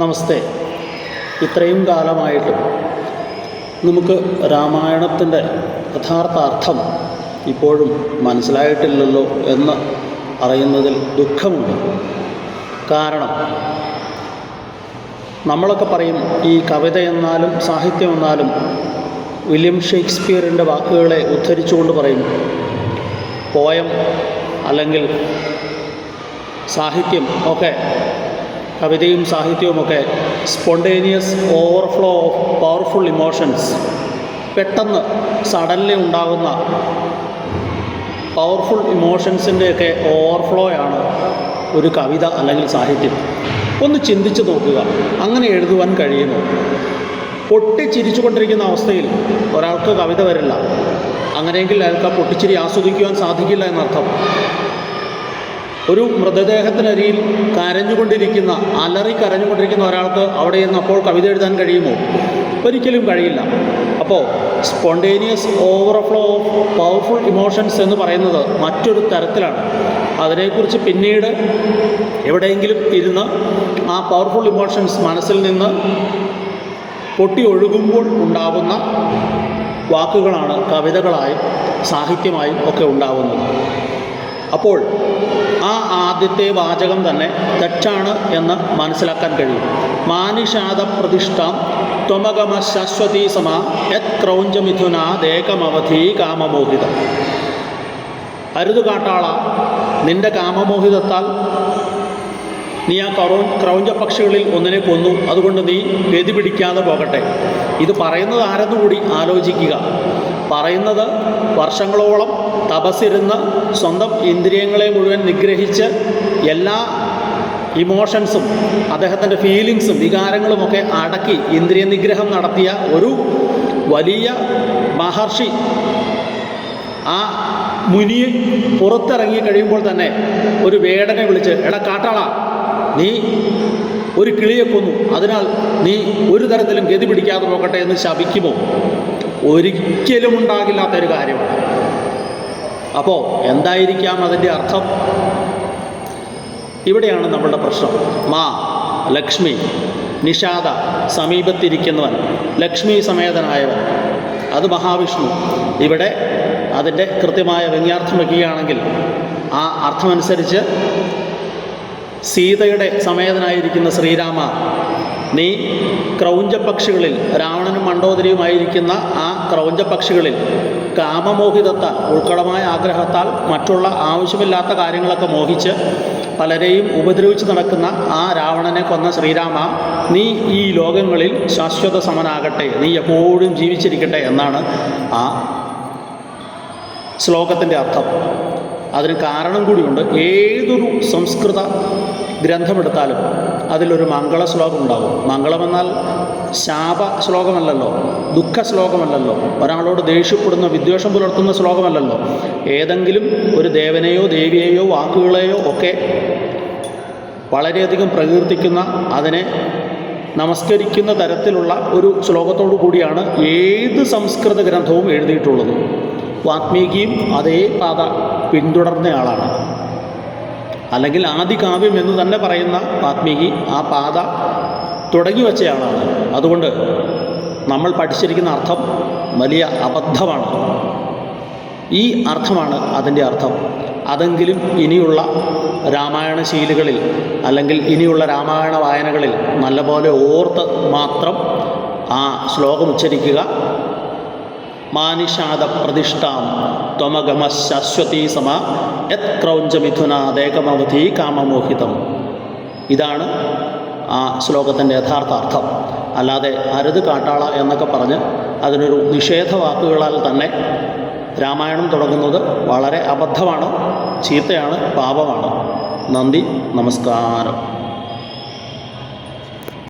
നമസ്തേ. ഇത്രയും കാലമായിട്ടും നമുക്ക് രാമായണത്തിന്റെ യഥാർത്ഥ അർത്ഥം ഇപ്പോഴും മനസ്സിലായിട്ടില്ലല്ലോ എന്ന് അറിയുന്നതിൽ ദുഃഖമുണ്ട്. കാരണം നമ്മളൊക്കെ പറയും ഈ കവിത എന്നാലും സാഹിത്യം എന്നാലും വില്യം ഷേക്സ്പിയറിന്റെ വാക്കുകളെ ഉദ്ധരിച്ചുകൊണ്ട് പറയും. പോയം അല്ലെങ്കിൽ സാഹിത്യം ഒക്കെ കവിതയും സാഹിത്യവുമൊക്കെ spontaneous overflow of powerful emotions പെട്ടെന്ന് സഡൻലി ഉണ്ടാകുന്ന പവർഫുൾ ഇമോഷൻസിന്റെയൊക്കെ ഓവർഫ്ലോയാണ് ഒരു കവിത അല്ലെങ്കിൽ സാഹിത്യം. ഒന്ന് ചിന്തിച്ച് നോക്കുക. അങ്ങനെ എഴുതുവാൻ കഴിയുമോ? പൊട്ടിച്ചിരിച്ചുകൊണ്ടിരിക്കുന്ന അവസ്ഥയിൽ ഒരാൾക്ക് കവിത വരില്ല. അങ്ങനെയെങ്കിൽ അയാൾക്ക് പൊട്ടിച്ചിരി ആസ്വദിക്കുവാൻ സാധിക്കില്ല എന്നർത്ഥം. ഒരു മൃതദേഹത്തിനരിയിൽ കരഞ്ഞുകൊണ്ടിരിക്കുന്ന അലറി കരഞ്ഞുകൊണ്ടിരിക്കുന്ന ഒരാൾക്ക് അവിടെ നിന്ന് അപ്പോൾ കവിത എഴുതാൻ കഴിയുമോ? ഒരിക്കലും കഴിയില്ല. അപ്പോൾ spontaneous overflow of powerful emotions എന്ന് പറയുന്നത് മറ്റൊരു തരത്തിലാണ്. അതിനെക്കുറിച്ച് പിന്നീട് എവിടെയെങ്കിലും ഇരുന്ന് ആ പവർഫുൾ ഇമോഷൻസ് മനസ്സിൽ നിന്ന് പൊട്ടി ഒഴുകുമ്പോൾ ഉണ്ടാകുന്ന വാക്കുകളാണ് കവിതകളായും സാഹിത്യമായും ഒക്കെ ഉണ്ടാകുന്നത് അപ്പോൾ ആ ആദ്യത്തെ വാചകം തന്നെ തെറ്റാണ് എന്ന് മനസ്സിലാക്കാൻ കഴിയും. മാനിഷാദ പ്രതിഷ്ഠ ത്വമഗമ ശാശ്വതീ സമ യത് ക്രൗഞ്ചമിഥുനാദേകമവധി കാമമോഹിത. അരുത് നിന്റെ കാമമോഹിതത്താൽ നീ ആ ക്രൗ ക്രൗഞ്ച പക്ഷികളിൽ ഒന്നിനെ കൊന്നു. അതുകൊണ്ട് നീ ഗതി പിടിക്കാതെ പോകട്ടെ. ഇത് പറയുന്നത് ആരെന്നുകൂടി ആലോചിക്കുക. പറയുന്നത് വർഷങ്ങളോളം തപസ്സിരുന്ന് സ്വന്തം ഇന്ദ്രിയങ്ങളെ മുഴുവൻ നിഗ്രഹിച്ച് എല്ലാ ഇമോഷൻസും അദ്ദേഹത്തിന്റെ ഫീലിങ്സും വികാരങ്ങളുമൊക്കെ അടക്കി ഇന്ദ്രിയ നിഗ്രഹം നടത്തിയ ഒരു വലിയ മഹർഷി ആ മുനി പുറത്തിറങ്ങി കഴിയുമ്പോൾ തന്നെ ഒരു വേടനെ വിളിച്ച് എടാ കാട്ടാള നീ ഒരു കിളിയെ കൊന്നു. അതിനാൽ നീ ഒരു തരത്തിലും ഗതി പിടിക്കാതെ നോക്കട്ടെ എന്ന് ശപിക്കുമോ? ഒരിക്കലും ഉണ്ടാകില്ലാത്തൊരു കാര്യമാണ്. അപ്പോൾ എന്തായിരിക്കാം അതിന്റെ അർത്ഥം? ഇവിടെയാണ് നമ്മളുടെ പ്രശ്നം. മാ ലക്ഷ്മി നിഷാദ സമീപത്തിരിക്കുന്നവൻ ലക്ഷ്മി സമേതനായവൻ അത് മഹാവിഷ്ണു. ഇവിടെ അതിന്റെ കൃത്യമായ വ്യംഗ്യാർത്ഥം വയ്ക്കുകയാണെങ്കിൽ ആ അർത്ഥമനുസരിച്ച് സീതയുടെ സമേതനായിരിക്കുന്ന ശ്രീരാമ നീ ക്രൗഞ്ചപക്ഷികളിൽ രാവണനും മണ്ടോദരിയുമായിരിക്കുന്ന ആ ക്രൗഞ്ചപക്ഷികളിൽ കാമമോഹിതത്താൽ ഉൾക്കടമായ ആഗ്രഹത്താൽ മറ്റുള്ള ആവശ്യമില്ലാത്ത കാര്യങ്ങളൊക്കെ മോഹിച്ച് പലരെയും ഉപദ്രവിച്ച് നടക്കുന്ന ആ രാവണനെ കൊന്ന ശ്രീരാമ നീ ഈ ലോകങ്ങളിൽ ശാശ്വത സമനാകട്ടെ നീ എപ്പോഴും ജീവിച്ചിരിക്കട്ടെ എന്നാണ് ആ ശ്ലോകത്തിന്റെ അർത്ഥം. അതിന് കാരണം കൂടിയുണ്ട്. ഏതൊരു സംസ്കൃത ഗ്രന്ഥമെടുത്താലും അതിലൊരു മംഗള ശ്ലോകം ഉണ്ടാകും മംഗളമെന്നാൽ ശാപ ശ്ലോകമല്ലല്ലോ ദുഃഖ ശ്ലോകമല്ലല്ലോ ഒരാളോട് ദേഷ്യപ്പെടുന്ന വിദ്വേഷം പുലർത്തുന്ന ശ്ലോകമല്ലല്ലോ. ഏതെങ്കിലും ഒരു ദേവനെയോ ദേവിയെയോ വാക്കുകളെയോ ഒക്കെ വളരെയധികം പ്രകീർത്തിക്കുന്ന അതിനെ നമസ്കരിക്കുന്ന തരത്തിലുള്ള ഒരു ശ്ലോകത്തോടു കൂടിയാണ് ഏത് സംസ്കൃത ഗ്രന്ഥവും എഴുതിയിട്ടുള്ളത്. വാത്മീകിയും അതേ പാത പിന്തുടർന്നയാളാണ് അല്ലെങ്കിൽ ആദികാവ്യം എന്ന് തന്നെ പറയുന്ന വാത്മീകി ആ പാത തുടങ്ങി വച്ചയാളാണ് അതുകൊണ്ട് നമ്മൾ പഠിച്ചിരിക്കുന്ന അർത്ഥം വലിയ അബദ്ധമാണ്. ഈ അർത്ഥമാണ് അതിന്റെ അർത്ഥം. അതെങ്കിലും ഇനിയുള്ള രാമായണ ശീലുകളിൽ അല്ലെങ്കിൽ ഇനിയുള്ള രാമായണ വായനകളിൽ നല്ലപോലെ ഓർത്ത് മാത്രം ആ ശ്ലോകം ഉച്ചരിക്കുക മാനിഷാദ പ്രതിഷ്ഠാം ത്വമഗമ ശാശ്വതീ സമ. യത് ക്രൗഞ്ചമിഥുനാദേകമവധി കാമമോഹിതം. ഇതാണ് ആ ശ്ലോകത്തിന്റെ യഥാർത്ഥ അർത്ഥം അല്ലാതെ അരുത് കാട്ടാള എന്നൊക്കെ പറഞ്ഞ് അതിനൊരു നിഷേധ വാക്കുകളാൽ തന്നെ രാമായണം തുടങ്ങുന്നത് വളരെ അബദ്ധമാണ് ചീത്തയാണ് പാപമാണ്. നന്ദി നമസ്കാരം.